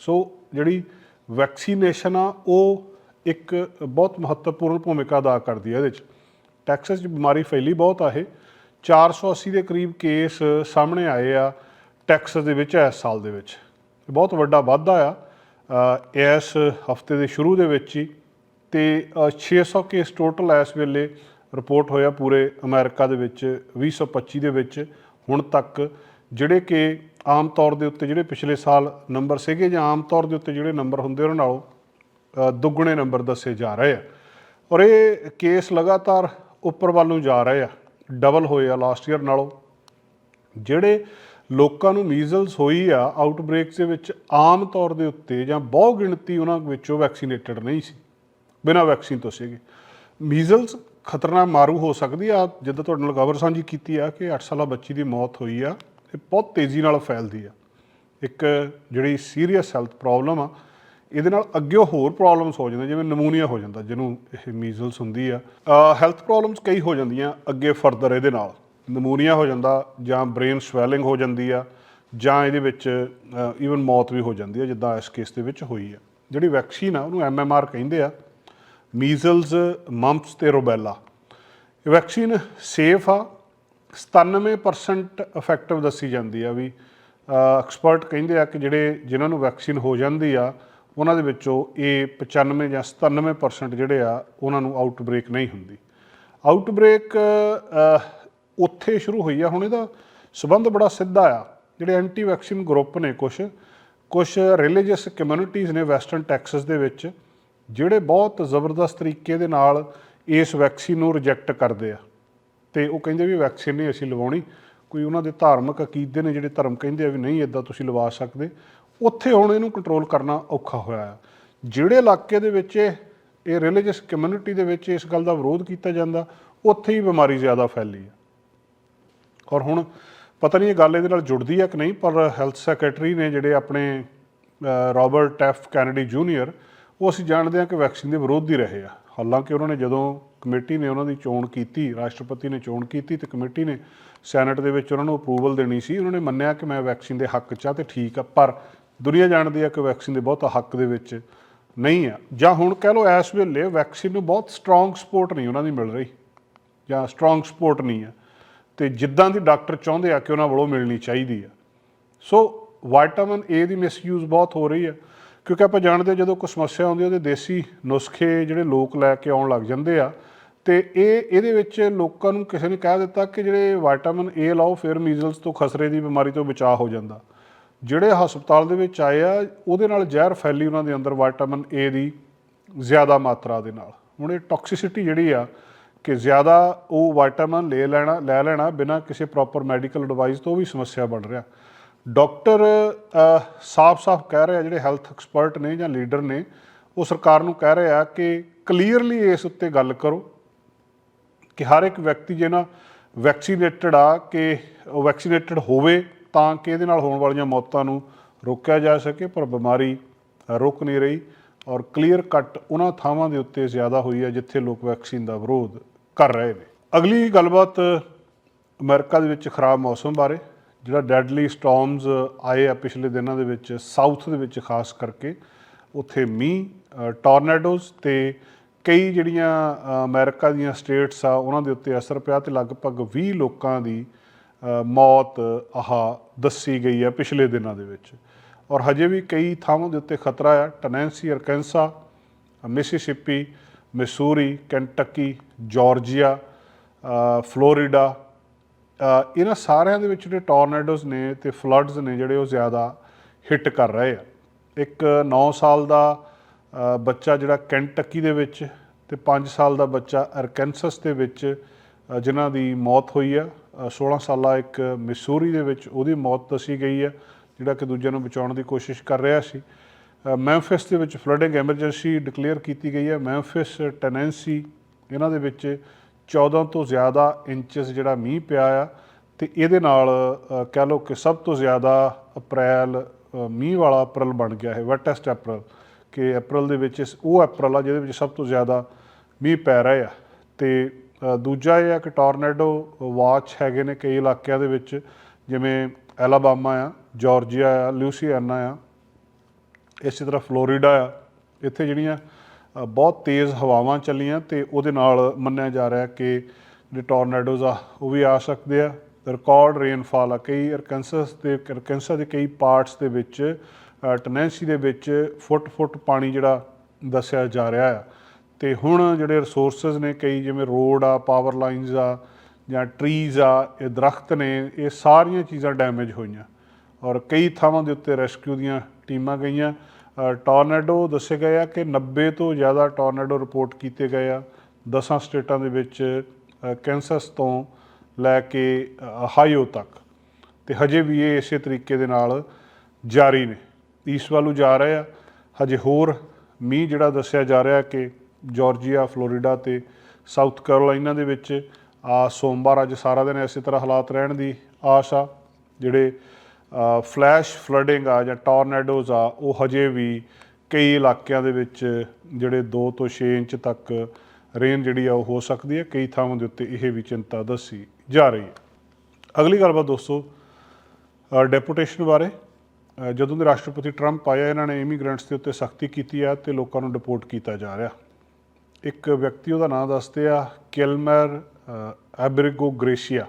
ਸੋ ਜਿਹੜੀ ਵੈਕਸੀਨੇਸ਼ਨ ਆ, ਉਹ ਇੱਕ ਬਹੁਤ ਮਹੱਤਵਪੂਰਨ ਭੂਮਿਕਾ ਅਦਾ ਕਰਦੀ ਹੈ ਇਹਦੇ ਵਿੱਚ। ਟੈਕਸਸ 'ਚ ਬਿਮਾਰੀ ਫੈਲੀ ਬਹੁਤ ਆ ਇਹ। 480 ਦੇ ਕਰੀਬ ਕੇਸ ਸਾਹਮਣੇ ਆਏ ਆ ਟੈਕਸਸ ਦੇ ਵਿੱਚ ਇਸ ਸਾਲ ਦੇ ਵਿੱਚ। ਬਹੁਤ ਵੱਡਾ ਵਾਧਾ ਆ। ਇਸ ਹਫ਼ਤੇ ਦੇ ਸ਼ੁਰੂ ਦੇ ਵਿੱਚ ਹੀ ਤੇ ਅ, 600 ਕੇਸ ਟੋਟਲ ਇਸ ਵੇਲੇ ਰਿਪੋਰਟ ਹੋਇਆ ਪੂਰੇ ਅਮਰੀਕਾ ਦੇ ਵਿੱਚ 2025 ਦੇ ਵਿੱਚ। ਹੁਣ ਤੱਕ ਜਿਹੜੇ ਕਿ ਆਮ ਤੌਰ ਦੇ ਉੱਤੇ ਜਿਹੜੇ ਪਿਛਲੇ ਸਾਲ ਨੰਬਰ ਸੀਗੇ ਜਾਂ ਆਮ ਤੌਰ ਦੇ ਉੱਤੇ ਜਿਹੜੇ ਨੰਬਰ ਹੁੰਦੇ ਉਹਨਾਂ ਨਾਲੋਂ ਦੁੱਗਣੇ ਨੰਬਰ ਦੱਸੇ ਜਾ ਰਹੇ ਆ। ਔਰ ਇਹ ਕੇਸ ਲਗਾਤਾਰ ਉੱਪਰ ਵੱਲ ਨੂੰ ਜਾ ਰਹੇ ਆ। ਡਬਲ ਹੋਏ ਆ ਲਾਸਟ ਈਅਰ ਨਾਲੋਂ। ਜਿਹੜੇ ਲੋਕਾਂ ਨੂੰ ਮੀਜ਼ਲਸ ਹੋਈ ਆ ਆਊਟਬ੍ਰੇਕਸ ਦੇ ਵਿੱਚ ਆਮ ਤੌਰ ਦੇ ਉੱਤੇ ਜਾਂ ਬਹੁ ਗਿਣਤੀ ਉਹਨਾਂ ਵਿੱਚੋਂ ਵੈਕਸੀਨੇਟਡ ਨਹੀਂ ਸੀ, ਬਿਨਾਂ ਵੈਕਸੀਨ ਤੋਂ ਸੀਗੇ। ਮੀਜ਼ਲਸ ਖਤਰਨਾਕ ਮਾਰੂ ਹੋ ਸਕਦੀ ਆ, ਜਿੱਦਾਂ ਤੁਹਾਡੇ ਨਾਲ ਖਬਰ ਸਾਂਝੀ ਕੀਤੀ ਆ ਕਿ 8 ਸਾਲਾ ਬੱਚੀ ਦੀ ਮੌਤ ਹੋਈ ਆ ਇਹ ਬਹੁਤ ਤੇਜ਼ੀ ਨਾਲ ਫੈਲਦੀ ਆ। ਇੱਕ ਜਿਹੜੀ ਸੀਰੀਅਸ ਹੈਲਥ ਪ੍ਰੋਬਲਮ ਆ, ਇਹਦੇ ਨਾਲ ਅੱਗੇ ਹੋਰ ਪ੍ਰੋਬਲਮਸ ਹੋ ਜਾਂਦੀਆਂ, ਜਿਵੇਂ ਨਮੂਨੀਆ ਹੋ ਜਾਂਦਾ, ਜਿਹਨੂੰ ਇਹ ਮੀਜ਼ਲਸ ਹੁੰਦੀ ਆ। ਹੈਲਥ ਪ੍ਰੋਬਲਮਸ ਕਈ ਹੋ ਜਾਂਦੀਆਂ ਅੱਗੇ ਫਰਦਰ ਇਹਦੇ ਨਾਲ। ਨਮੂਨੀਆ ਹੋ ਜਾਂਦਾ, ਜਾਂ ਬ੍ਰੇਨ ਸਵੈਲਿੰਗ ਹੋ ਜਾਂਦੀ ਆ, ਜਾਂ ਇਹਦੇ ਵਿੱਚ ਈਵਨ ਮੌਤ ਵੀ ਹੋ ਜਾਂਦੀ ਆ, ਜਿੱਦਾਂ ਇਸ ਕੇਸ ਦੇ ਵਿੱਚ ਹੋਈ ਆ। ਜਿਹੜੀ ਵੈਕਸੀਨ ਆ, ਉਹਨੂੰ ਐਮਐਮਆਰ ਕਹਿੰਦੇ ਆ ਮੀਜ਼ਲਸ ਮੰਪਸ ਤੇ ਰੋਬੈਲਾ ਇਹ ਵੈਕਸੀਨ ਸੇਫ ਆ 97% ਇਫੈਕਟਿਵ ਦੱਸੀ ਜਾਂਦੀ ਆ ਵੀ ਐਕਸਪਰਟ ਕਹਿੰਦੇ ਆ ਕਿ ਜਿਹੜੇ, ਜਿਨ੍ਹਾਂ ਨੂੰ ਵੈਕਸੀਨ ਹੋ ਜਾਂਦੀ ਆ, ਉਹਨਾਂ ਦੇ ਵਿੱਚੋਂ ਇਹ 95 ਜਾਂ 97% ਜਿਹੜੇ ਆ, ਉਹਨਾਂ ਨੂੰ ਆਊਟਬ੍ਰੇਕ ਨਹੀਂ ਹੁੰਦੀ। ਆਊਟਬ੍ਰੇਕ ਉੱਥੇ ਸ਼ੁਰੂ ਹੋਈ ਆ। ਹੁਣ ਇਹਦਾ ਸਬੰਧ ਬੜਾ ਸਿੱਧਾ ਆ। ਜਿਹੜੇ ਐਂਟੀ ਵੈਕਸੀਨ ਗਰੁੱਪ ਨੇ ਕੁਝ ਕੁਝ ਰਿਲੀਜੀਅਸ ਕਮਿਊਨਿਟੀਜ਼ ਨੇ ਵੈਸਟਰਨ ਟੈਕਸਸ ਦੇ ਵਿੱਚ, ਜਿਹੜੇ ਬਹੁਤ ਜ਼ਬਰਦਸਤ ਤਰੀਕੇ ਦੇ ਨਾਲ ਇਸ ਵੈਕਸੀਨ ਨੂੰ ਰਿਜੈਕਟ ਕਰਦੇ ਆ। ਤੇ ਉਹ ਕਹਿੰਦੇ ਵੀ ਵੈਕਸੀਨ ਨਹੀਂ ਅਸੀਂ ਲਵਾਉਣੀ। ਕੋਈ ਉਹਨਾਂ ਦੇ ਧਾਰਮਿਕ ਅਕੀਦੇ ਨੇ ਜਿਹੜੇ ਧਰਮ ਕਹਿੰਦੇ ਆ ਵੀ ਨਹੀਂ ਇਦਾਂ ਤੁਸੀਂ ਲਵਾ ਸਕਦੇ। ਉੱਥੇ ਹੁਣ ਇਹਨੂੰ ਕੰਟਰੋਲ ਕਰਨਾ ਔਖਾ ਹੋਇਆ ਹੈ ਜਿਹੜੇ ਇਲਾਕੇ ਦੇ ਵਿੱਚ ਇਹ ਇਹ ਰਿਲੀਜੀਅਸ ਕਮਿਊਨਿਟੀ ਦੇ ਵਿੱਚ ਇਸ ਗੱਲ ਦਾ ਵਿਰੋਧ ਕੀਤਾ ਜਾਂਦਾ, ਉੱਥੇ ਹੀ ਬਿਮਾਰੀ ਜ਼ਿਆਦਾ ਫੈਲੀ ਹੈ ਔਰ ਹੁਣ ਪਤਾ ਨਹੀਂ ਇਹ ਗੱਲ ਇਹਦੇ ਨਾਲ ਜੁੜਦੀ ਹੈ ਕਿ ਨਹੀਂ, ਪਰ ਹੈਲਥ ਸੈਕਟਰੀ ਨੇ ਜਿਹੜੇ ਆਪਣੇ ਰਾਬਰਟ ਐਫ ਕੈਨੇਡੀ ਜੂਨੀਅਰ ਉਹ ਅਸੀਂ ਜਾਣਦੇ ਹਾਂ ਕਿ ਵੈਕਸੀਨ ਦੇ ਵਿਰੋਧ ਹੀ ਰਹੇ ਆ। ਹਾਲਾਂਕਿ ਉਹਨਾਂ ਨੇ ਜਦੋਂ ਕਮੇਟੀ ਨੇ ਉਹਨਾਂ ਦੀ ਚੋਣ ਕੀਤੀ, ਰਾਸ਼ਟਰਪਤੀ ਨੇ ਚੋਣ ਕੀਤੀ ਤੇ ਕਮੇਟੀ ਨੇ ਸੈਨੇਟ ਦੇ ਵਿੱਚ ਉਹਨਾਂ ਨੂੰ ਅਪਰੂਵਲ ਦੇਣੀ ਸੀ, ਉਹਨਾਂ ਨੇ ਮੰਨਿਆ ਕਿ ਮੈਂ ਵੈਕਸੀਨ ਦੇ ਹੱਕ 'ਚ ਆ ਤੇ ਠੀਕ ਆ, ਪਰ ਦੁਨੀਆ ਜਾਣਦੀ ਆ ਕਿ ਵੈਕਸੀਨ ਦੇ ਬਹੁਤਾ ਹੱਕ ਦੇ ਵਿੱਚ ਨਹੀਂ ਆ। ਜਾਂ ਹੁਣ ਕਹਿ ਲਓ ਇਸ ਵੇਲੇ ਵੈਕਸੀਨ ਨੂੰ ਬਹੁਤ ਸਟਰੋਂਗ ਸਪੋਰਟ ਨਹੀਂ ਉਹਨਾਂ ਦੀ ਮਿਲ ਰਹੀ, ਜਾਂ ਸਟਰੋਂਗ ਸਪੋਰਟ ਨਹੀਂ ਆ। ਤੇ ਜਿੱਦਾਂ ਦੀ ਡਾਕਟਰ ਚਾਹੁੰਦੇ ਆ ਕਿ ਉਹਨਾਂ ਵੱਲੋਂ ਮਿਲਣੀ ਚਾਹੀਦੀ ਆ। So vitamin A the misuse ਬਹੁਤ ਹੋ ਰਹੀ ਆ, ਕਿਉਂਕਿ ਆਪਾਂ ਜਾਣਦੇ ਜਦੋਂ ਕੋਈ ਸਮੱਸਿਆ ਆਉਂਦੀ ਉਹਦੇ ਦੇਸੀ ਨੁਸਖੇ ਜਿਹੜੇ ਲੋਕ ਲੈ ਕੇ ਆਉਣ ਲੱਗ ਜਾਂਦੇ ਆ, ਤੇ ਇਹ, ਇਹਦੇ ਵਿੱਚ ਲੋਕਾਂ ਨੂੰ ਕਿਸੇ ਨੇ ਕਹਿ ਦਿੱਤਾ ਕਿ ਜਿਹੜੇ ਵਿਟਾਮਿਨ ਏ ਲਾਓ, ਫਿਰ ਮੀਜ਼ਲਸ ਤੋਂ ਖਸਰੇ ਦੀ ਬਿਮਾਰੀ ਤੋਂ ਬਚਾਅ ਹੋ ਜਾਂਦਾ। ਜਿਹੜੇ ਹਸਪਤਾਲ ਦੇ ਵਿੱਚ ਆਏ ਆ, ਉਹਦੇ ਨਾਲ ਜ਼ਹਿਰ ਫੈਲੀ ਉਹਨਾਂ ਦੇ ਅੰਦਰ ਵਿਟਾਮਿਨ ਏ ਦੀ ਜ਼ਿਆਦਾ ਮਾਤਰਾ ਦੇ ਨਾਲ। ਹੁਣ ਇਹ ਟੌਕਸਿਸਿਟੀ ਜਿਹੜੀ ਆ ਕਿ ਜ਼ਿਆਦਾ ਉਹ ਵਿਟਾਮਿਨ ਲੈ ਲੈਣਾ ਲੈ ਲੈਣਾ ਬਿਨਾਂ ਕਿਸੇ ਪ੍ਰੋਪਰ ਮੈਡੀਕਲ ਐਡਵਾਈਸ ਤੋਂ ਵੀ ਸਮੱਸਿਆ ਬਣ ਰਿਹਾ। ਡਾਕਟਰ ਸਾਫ਼-ਸਾਫ਼ ਕਹਿ ਰਿਹਾ ਜਿਹੜੇ ਹੈਲਥ ਐਕਸਪਰਟ ਨੇ ਜਾਂ ਲੀਡਰ ਨੇ ਉਹ ਸਰਕਾਰ ਨੂੰ ਕਹਿ ਰਹੇ ਆ ਕਿ ਕਲੀਅਰਲੀ ਇਸ ਉੱਤੇ ਗੱਲ ਕਰੋ ਕਿ ਹਰ ਇੱਕ ਵਿਅਕਤੀ ਜੇ ਨਾ ਵੈਕਸੀਨੇਟਡ ਆ ਕਿ ਉਹ ਵੈਕਸੀਨੇਟਡ ਹੋਵੇ ਤਾਂ ਕਿ ਇਹਦੇ ਨਾਲ ਹੋਣ ਵਾਲੀਆਂ ਮੌਤਾਂ ਨੂੰ ਰੋਕਿਆ ਜਾ ਸਕੇ ਪਰ ਬਿਮਾਰੀ ਅ, ਰੁਕ ਨਹੀਂ ਰਹੀ ਔਰ ਕਲੀਅਰ ਕੱਟ ਉਹਨਾਂ ਥਾਵਾਂ ਦੇ ਉੱਤੇ ਜ਼ਿਆਦਾ ਹੋਈ ਹੈ ਜਿੱਥੇ ਲੋਕ ਵੈਕਸੀਨ ਦਾ ਵਿਰੋਧ ਕਰ ਰਹੇ ਨੇ। ਅਗਲੀ ਗੱਲਬਾਤ ਅਮਰੀਕਾ ਦੇ ਵਿੱਚ ਖਰਾਬ ਮੌਸਮ ਬਾਰੇ ਜਿਹੜਾ ਡੈਡਲੀ ਸਟਾਰਮਸ ਆਏ ਆ ਪਿਛਲੇ ਦਿਨਾਂ ਦੇ ਵਿੱਚ ਸਾਊਥ ਦੇ ਵਿੱਚ ਖਾਸ ਕਰਕੇ ਉੱਥੇ ਮੀਂਹ ਟੋਰਨੇਡੋਜ਼ ਤੇ ਕਈ ਜਿਹੜੀਆਂ ਅ, ਅਮਰੀਕਾ ਦੀਆਂ ਸਟੇਟਸ ਆ ਉਹਨਾਂ ਦੇ ਉੱਤੇ ਅਸਰ ਪਿਆ ਤੇ ਲਗਭਗ 20 ਲੋਕਾਂ ਦੀ ਮੌਤ ਆਹ ਦੱਸੀ ਗਈ ਹੈ ਪਿਛਲੇ ਦਿਨਾਂ ਦੇ ਵਿੱਚ। ਔਰ ਹਜੇ ਵੀ ਕਈ ਥਾਵਾਂ ਦੇ ਉੱਤੇ ਖਤਰਾ ਆ। Tennessee Arkansas Mississippi Missouri Kentucky Georgia Florida ਇਹਨਾਂ ਸਾਰਿਆਂ ਦੇ ਵਿੱਚ ਜਿਹੜੇ ਟੋਰਨੇਡੋਜ਼ ਨੇ ਤੇ ਫਲੱਡਸ ਨੇ ਜਿਹੜੇ ਉਹ ਜ਼ਿਆਦਾ ਹਿੱਟ ਕਰ ਰਹੇ ਆ। ਇੱਕ 9 ਸਾਲ ਦਾ ਬੱਚਾ ਜਿਹੜਾ ਕੈਂਟਕੀ ਦੇ ਵਿੱਚ ਤੇ 5 ਸਾਲ ਦਾ ਬੱਚਾ ਅਰਕੈਂਸਸ ਦੇ ਵਿੱਚ ਅ, ਜਿਨ੍ਹਾਂ ਦੀ ਮੌਤ ਹੋਈ ਆ। ਅ, 16 ਸਾਲਾ ਇੱਕ ਮਿਸੂਰੀ ਦੇ ਵਿੱਚ ਉਹਦੀ ਮੌਤ ਦੱਸੀ ਗਈ ਆ ਜਿਹੜਾ ਕਿ ਦੂਜਿਆਂ ਨੂੰ ਬਚਾਉਣ ਦੀ ਕੋਸ਼ਿਸ਼ ਕਰ ਰਿਹਾ ਸੀ। ਮੈਂਫਿਸ ਦੇ ਵਿੱਚ ਫਲੱਡਿੰਗ ਐਮਰਜੈਂਸੀ ਡਿਕਲੇਅਰ ਕੀਤੀ ਗਈ ਹੈ। ਮੈਂਫਿਸ ਟੈਨੈਂਸੀ ਇਹਨਾਂ ਦੇ ਵਿੱਚ 14 ਤੋਂ ਜ਼ਿਆਦਾ ਇੰਚਸ ਜਿਹੜਾ ਮੀਂਹ ਪਿਆ ਆ ਤੇ ਇਹਦੇ ਨਾਲ ਕਹਿ ਲਓ ਕਿ ਸਭ ਤੋਂ ਜ਼ਿਆਦਾ ਅਪ੍ਰੈਲ ਮੀਂਹ ਵਾਲਾ ਅਪ੍ਰੈਲ ਬਣ ਗਿਆ ਹੈ ਵੈਟੈਸਟ ਅਪ੍ਰੈਲ ਕਿ ਅਪ੍ਰੈਲ ਦੇ ਵਿੱਚ ਇਸ- ਉਹ ਅਪ੍ਰੈਲ ਆ ਜਿਹਦੇ ਵਿੱਚ ਸਭ ਤੋਂ ਜ਼ਿਆਦਾ ਮੀਂਹ ਪੈ ਰਹੇ ਆ। ਤੇ ਦੂਜਾ ਇਹ ਆ ਕਿ ਟੋਰਨੇਡੋ ਵਾਚ ਹੈਗੇ ਨੇ ਕਈ ਇਲਾਕਿਆਂ ਦੇ ਵਿੱਚ, ਜਿਵੇਂ ਐਲਾਬਾਮਾ ਆ ਜਾਰਜੀਆ ਆ ਲੂਸੀਆਨਾ ਆ ਇਸੇ ਤਰ੍ਹਾਂ ਫਲੋਰੀਡਾ ਆ ਇੱਥੇ ਜਿਹੜੀਆਂ ਬਹੁਤ ਤੇਜ਼ ਹਵਾਵਾਂ ਚੱਲੀਆਂ ਤੇ ਉਹਦੇ ਨਾਲ ਮੰਨਿਆ ਜਾ ਰਿਹਾ ਕਿ ਜਿਹੜੇ ਟੋਰਨੇਡੋਜ਼ ਆ ਉਹ ਵੀ ਆ ਸਕਦੇ ਆ। ਰਿਕਾਰਡ ਰੇਨਫਾਲ ਆ ਕਈ ਅਰਕੈਂਸਸ ਤੇ ਅਰਕੈਂਸਾ ਦੇ ਕਈ ਪਾਰਟਸ ਦੇ ਵਿੱਚ ਅ, ਟਨੈਂਸੀ ਦੇ ਵਿੱਚ ਫੁੱਟ ਫੁੱਟ ਪਾਣੀ ਜਿਹੜਾ ਦੱਸਿਆ ਜਾ ਰਿਹਾ ਆ। ਤੇ ਹੁਣ ਜਿਹੜੇ ਰਿਸੋਰਸਸ ਨੇ ਕਈ ਜਿਵੇਂ ਰੋਡ ਆ ਪਾਵਰ ਲਾਈਨਸ ਆ ਜਾਂ ਟਰੀਜ਼ ਆ ਇਹ ਦਰਖਤ ਨੇ ਇਹ ਸਾਰੀਆਂ ਚੀਜ਼ਾਂ ਡੈਮੇਜ ਹੋਈਆਂ। ਔਰ ਕਈ ਥਾਵਾਂ ਦੇ ਉੱਤੇ ਰੈਸਕਿਊ ਦੀਆਂ ਟੀਮਾਂ ਗਈਆਂ। ਅ, ਟੋਰਨੇਡੋ ਦੱਸੇ ਗਏ ਆ ਕਿ 90 ਤੋਂ ਜ਼ਿਆਦਾ ਟੋਰਨੇਡੋ ਰਿਪੋਰਟ ਕੀਤੇ ਗਏ ਆ। 10 ਸਟੇਟਾਂ ਦੇ ਵਿੱਚ ਅ, ਕੈਂਸਸ ਤੋਂ ਲੈ ਕੇ ਅ, ਹਾਈਓ ਤੱਕ। ਤੇ ਹਜੇ ਵੀ ਇਹ ਇਸੇ ਤਰੀਕੇ ਦੇ ਨਾਲ ਜਾਰੀ ਨੇ। ਈਸਟ ਵੱਲ ਨੂੰ ਜਾ ਰਹੇ ਆ। ਹਜੇ ਹੋਰ ਮੀਂਹ ਜਿਹੜਾ ਦੱਸਿਆ ਜਾ ਰਿਹਾ ਕਿ ਜਾਰਜੀਆ ਫਲੋਰੀਡਾ ਤੇ ਸਾਊਥ ਕੈਰੋਲਾਈਨਾ ਦੇ ਵਿੱਚ ਆ ਸੋਮਵਾਰ ਅੱਜ ਸਾਰਾ ਦਿਨ ਇਸੇ ਤਰ੍ਹਾਂ ਹਾਲਾਤ ਰਹਿਣ ਦੀ ਆਸ ਆ ਜਿਹੜੇ ਫਲੈਸ਼ ਫਲੱਡਿੰਗ ਆ ਜਾਂ ਟੋਰਨੇਡੋਜ਼ ਆ, ਉਹ ਹਜੇ ਵੀ ਕਈ ਇਲਾਕਿਆਂ ਦੇ ਵਿੱਚ ਜਿਹੜੇ 2 ਤੋਂ 6 ਇੰਚ ਤੱਕ ਰੇਨ ਜਿਹੜੀ ਆ, ਉਹ ਹੋ ਸਕਦੀ ਹੈ। ਕਈ ਥਾਵਾਂ ਦੇ ਉੱਤੇ ਇਹ ਵੀ ਚਿੰਤਾ ਦੱਸੀ ਜਾ ਰਹੀ ਹੈ। ਅਗਲੀ ਗੱਲਬਾਤ ਦੋਸਤੋ ਡੈਪੂਟੇਸ਼ਨ ਬਾਰੇ। ਜਦੋਂ ਦੇ ਰਾਸ਼ਟਰਪਤੀ ਟਰੰਪ ਆਇਆ, ਇਹਨਾਂ ਨੇ ਇਮੀਗ੍ਰੈਂਟਸ ਦੇ ਉੱਤੇ ਸਖਤੀ ਕੀਤੀ ਆ ਤੇ ਲੋਕਾਂ ਨੂੰ ਡਿਪੋਰਟ ਕੀਤਾ ਜਾ ਰਿਹਾ। ਇੱਕ ਵਿਅਕਤੀ ਉਹਦਾ ਨਾਮ ਦੱਸਦੇ ਆ ਕਿਲਮਰ ਐਬਰਿਗੋ ਗ੍ਰੇਸ਼ੀਆ।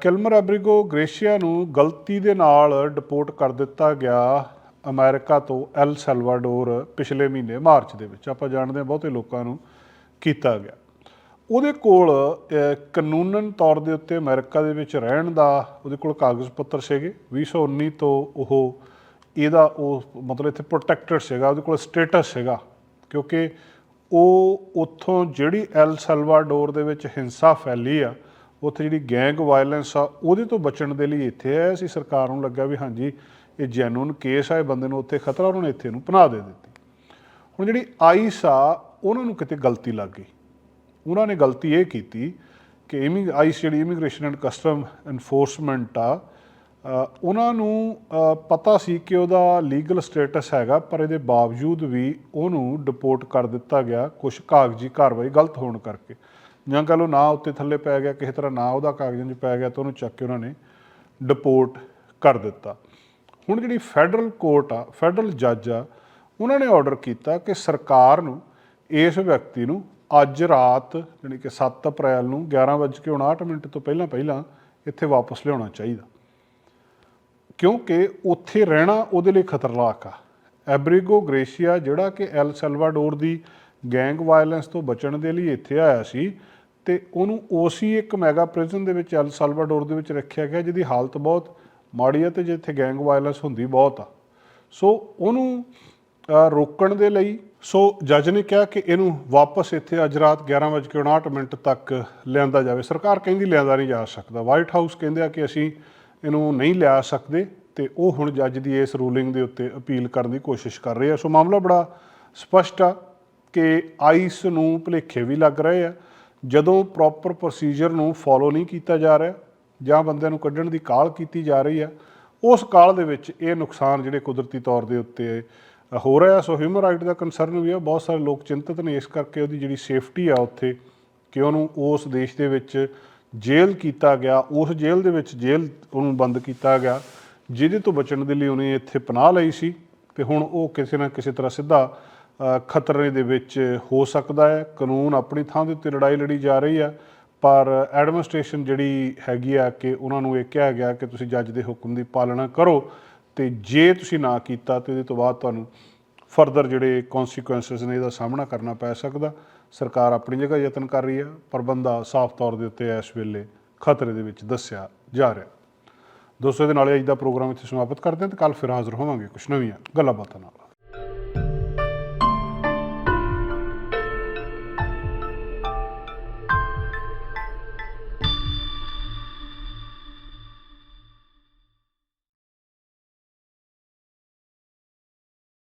ਕਿਲਮਰ ਐਬਰਿਗੋ ਗ੍ਰੇਸ਼ੀਆ ਨੂੰ ਗਲਤੀ ਦੇ ਨਾਲ ਡਿਪੋਰਟ ਕਰ ਦਿੱਤਾ ਗਿਆ ਅਮਰੀਕਾ ਤੋਂ ਐਲ ਸੈਲਵਾਡੋਰ ਪਿਛਲੇ ਮਹੀਨੇ ਮਾਰਚ ਦੇ ਵਿੱਚ। ਆਪਾਂ ਜਾਣਦੇ ਹਾਂ ਬਹੁਤੇ ਲੋਕਾਂ ਨੂੰ ਕੀਤਾ ਗਿਆ। ਉਹਦੇ ਕੋਲ ਅ, ਕਾਨੂੰਨਨ ਤੌਰ ਦੇ ਉੱਤੇ ਅਮਰੀਕਾ ਦੇ ਵਿੱਚ ਰਹਿਣ ਦਾ ਉਹਦੇ ਕੋਲ ਕਾਗਜ਼ ਪੱਤਰ ਸੀਗੇ। 2019 ਤੋਂ ਉਹ ਇਹਦਾ ਉਹ ਮਤਲਬ ਇੱਥੇ ਪ੍ਰੋਟੈਕਟਡ ਸੀਗਾ ਉਹਦੇ ਕੋਲ ਸਟੇਟਸ ਸੀਗਾ। ਕਿਉਂਕਿ ਉਹ ਉੱਥੋਂ ਜਿਹੜੀ ਐਲ ਸਲਵਾਡੋਰ ਦੇ ਵਿੱਚ ਹਿੰਸਾ ਫੈਲੀ ਆ ਉੱਥੇ ਜਿਹੜੀ ਗੈਂਗ ਵਾਇਲੈਂਸ ਆ, ਉਹਦੇ ਤੋਂ ਬਚਣ ਦੇ ਲਈ ਇੱਥੇ ਆਇਆ ਸੀ, ਸਰਕਾਰ ਨੂੰ ਲੱਗਾ ਵੀ ਹਾਂਜੀ, ਇਹ ਜੈਨੂਨ ਕੇਸ ਆ, ਇਹ ਬੰਦੇ ਨੂੰ ਉੱਥੇ ਖਤਰਾ, ਉਹਨਾਂ ਨੇ ਇੱਥੇ ਨੂੰ ਪਨਾਹ ਦੇ ਦਿੱਤੀ। ਹੁਣ ਜਿਹੜੀ ਆਈਸ ਆ, ਉਹਨਾਂ ਨੂੰ ਕਿਤੇ ਗਲਤੀ ਲੱਗ ਗਈ। ਉਹਨਾਂ ਨੇ ਗਲਤੀ ਇਹ ਕੀਤੀ ਕਿ ਇਮੀ, ਆਈਸ ਜਿਹੜੀ ਇਮੀਗ੍ਰੇਸ਼ਨ ਐਂਡ ਕਸਟਮ ਐਨਫੋਰਸਮੈਂਟ ਆ ਉਹਨਾਂ ਨੂੰ ਪਤਾ ਸੀ ਕਿ ਉਹਦਾ ਲੀਗਲ ਸਟੇਟਸ ਹੈਗਾ, ਪਰ ਇਹਦੇ ਬਾਵਜੂਦ ਵੀ ਉਹਨੂੰ ਡਿਪੋਰਟ ਕਰ ਦਿੱਤਾ ਗਿਆ ਕੁਝ ਕਾਗਜ਼ੀ ਕਾਰਵਾਈ ਗਲਤ ਹੋਣ ਕਰਕੇ। ਜਾਂ ਕਹ ਲਓ ਨਾ ਉੱਤੇ ਥੱਲੇ ਪੈ ਗਿਆ, ਕਿਸੇ ਤਰ੍ਹਾਂ ਨਾ ਉਹਦਾ ਕਾਗਜ਼ਾਂ 'ਚ ਪੈ ਗਿਆ ਤਾਂ ਉਹਨੂੰ ਚੱਕ ਕੇ ਉਹਨਾਂ ਨੇ ਡਿਪੋਰਟ ਕਰ ਦਿੱਤਾ। ਹੁਣ ਜਿਹੜੀ ਫੈਡਰਲ ਕੋਰਟ ਆ ਫੈਡਰਲ ਜੱਜ ਆ, ਉਹਨਾਂ ਨੇ ਆਰਡਰ ਕੀਤਾ ਕਿ ਸਰਕਾਰ ਨੂੰ ਇਸ ਵਿਅਕਤੀ ਨੂੰ ਅੱਜ ਰਾਤ ਜਾਣੀ ਕਿ 7 ਅਪ੍ਰੈਲ ਨੂੰ 11:59 ਮਿੰਟ ਤੋਂ ਪਹਿਲਾਂ ਪਹਿਲਾਂ ਇੱਥੇ ਵਾਪਸ ਲਿਆਉਣਾ ਚਾਹੀਦਾ। ਕਿਉਂਕਿ ਉੱਥੇ ਰਹਿਣਾ ਉਹਦੇ ਲਈ ਖਤਰਨਾਕ ਆ। ਐਬਰੀਗੋ ਗ੍ਰੇਸ਼ੀਆ ਜਿਹੜਾ ਕਿ ਐਲ ਸੈਲਵਾਡੋਰ ਦੀ ਗੈਂਗ ਵਾਇਲੈਂਸ ਤੋਂ ਬਚਣ ਦੇ ਲਈ ਇੱਥੇ ਆਇਆ ਸੀ ਤੇ ਉਹਨੂੰ ਉਸੀ ਇੱਕ ਮੈਗਾ ਪ੍ਰਿਜ਼ਨ ਦੇ ਵਿੱਚ ਐਲ ਸੈਲਵਾਡੋਰ ਦੇ ਵਿੱਚ ਰੱਖਿਆ ਗਿਆ, ਜਿਹਦੀ ਹਾਲਤ ਬਹੁਤ ਮਾੜੀ ਹੈ ਤੇ ਜਿੱਥੇ ਗੈਂਗ ਵਾਇਲੈਂਸ ਹੁੰਦੀ ਬਹੁਤ ਆ। ਸੋ ਉਹਨੂੰ ਰੋਕਣ ਦੇ ਲਈ, ਸੋ ਜੱਜ ਨੇ ਕਿਹਾ ਕਿ ਇਹਨੂੰ ਵਾਪਸ ਇੱਥੇ ਅੱਜ ਰਾਤ 11:59 ਮਿੰਟ ਤੱਕ ਲਿਆਂਦਾ ਜਾਵੇ। ਸਰਕਾਰ ਕਹਿੰਦੀ ਲਿਆਂਦਾ ਨਹੀਂ ਜਾ ਸਕਦਾ। ਵਾਈਟ ਹਾਊਸ ਕਹਿੰਦੇ ਆ ਕਿ ਅਸੀਂ ਇਹਨੂੰ ਨਹੀਂ ਲਿਆ ਸਕਦੇ ਤੇ ਉਹ ਹੁਣ ਜੱਜ ਦੀ ਇਸ ਰੂਲਿੰਗ ਦੇ ਉੱਤੇ ਅਪੀਲ ਕਰਨ ਦੀ ਕੋਸ਼ਿਸ਼ ਕਰ ਰਹੇ ਆ। ਸੋ ਮਾਮਲਾ ਬੜਾ ਸਪਸ਼ਟ ਆ ਕਿ ਆਈਸ ਨੂੰ ਭੁਲੇਖੇ ਵੀ ਲੱਗ ਰਹੇ ਆ। ਜਦੋਂ ਪ੍ਰੋਪਰ ਪ੍ਰੋਸੀਜਰ ਨੂੰ ਫੋਲੋ ਨਹੀਂ ਕੀਤਾ ਜਾ ਰਿਹਾ ਜਾਂ ਬੰਦਿਆਂ ਨੂੰ ਕੱਢਣ ਦੀ ਕਾਲ ਕੀਤੀ ਜਾ ਰਹੀ ਹੈ ਉਸ ਕਾਲ ਦੇ ਵਿੱਚ ਇਹ ਨੁਕਸਾਨ ਜਿਹੜੇ ਕੁਦਰਤੀ ਤੌਰ ਦੇ ਉੱਤੇ ਅ, ਹੋ ਰਿਹਾ ਸੋ ਹਿਊਮਨ ਰਾਈਟ ਦਾ ਕੰਸਰਨ ਵੀ ਆ ਬਹੁਤ ਸਾਰੇ ਲੋਕ ਚਿੰਤਤ ਨੇ ਇਸ ਕਰਕੇ ਉਹਦੀ ਜਿਹੜੀ ਸੇਫਟੀ ਆ ਉੱਥੇ ਕਿ ਉਹਨੂੰ ਉਸ ਦੇਸ਼ ਦੇ ਵਿੱਚ ਜੇਲ੍ਹ ਕੀਤਾ ਗਿਆ। ਉਸ ਜੇਲ੍ਹ ਦੇ ਵਿੱਚ ਜੇਲ੍ਹ ਉਹਨੂੰ ਬੰਦ ਕੀਤਾ ਗਿਆ ਜਿਹਦੇ ਤੋਂ ਬਚਣ ਦੇ ਲਈ ਉਹਨੇ ਇੱਥੇ ਪਨਾਹ ਲਈ ਸੀ ਤੇ ਹੁਣ ਉਹ ਕਿਸੇ ਨਾ ਕਿਸੇ ਤਰ੍ਹਾਂ ਸਿੱਧਾ ਖਤਰੇ ਦੇ ਵਿੱਚ ਹੋ ਸਕਦਾ ਹੈ। ਕਾਨੂੰਨ ਆਪਣੀ ਥਾਂ ਦੇ ਉੱਤੇ ਲੜਾਈ ਲੜੀ ਜਾ ਰਹੀ ਆ ਪਰ ਐਡਮਿਨਿਸਟ੍ਰੇਸ਼ਨ ਜਿਹੜੀ ਹੈਗੀ ਆ ਕਿ ਉਹਨਾਂ ਨੂੰ ਇਹ ਕਿਹਾ ਗਿਆ ਕਿ ਤੁਸੀਂ ਜੱਜ ਦੇ ਹੁਕਮ ਦੀ ਪਾਲਣਾ ਕਰੋ ਤੇ ਜੇ ਤੁਸੀਂ ਨਾ ਕੀਤਾ ਤੇ ਇਹਦੇ ਤੋਂ ਬਾਅਦ ਤੁਹਾਨੂੰ ਫਰਦਰ ਜਿਹੜੇ ਕਨਸੀਕੁਐਂਸਸ ਨੇ ਇਹਦਾ ਸਾਹਮਣਾ ਕਰਨਾ ਪੈ ਸਕਦਾ। ਸਰਕਾਰ ਆਪਣੀ ਜਗ੍ਹਾ ਯਤਨ ਕਰ ਰਹੀ ਹੈ। ਪਰ ਬੰਦਾ ਸਾਫ਼ ਤੌਰ ਦੇ ਉੱਤੇ ਇਸ ਵੇਲੇ ਖਤਰੇ ਦੇ ਵਿੱਚ ਦੱਸਿਆ ਜਾ ਰਿਹਾ। ਦੋਸਤੋ, ਇਹਦੇ ਨਾਲ ਹੀ ਅੱਜ ਦਾ ਪ੍ਰੋਗਰਾਮ ਇੱਥੇ ਸਮਾਪਤ ਕਰਦੇ ਹਾਂ ਤੇ ਕੱਲ ਫਿਰ ਹਾਜ਼ਰ ਹੋਵਾਂਗੇ ਕੁਝ ਨਵੀਆਂ ਗੱਲਾਂ ਬਾਤਾਂ ਨਾਲ।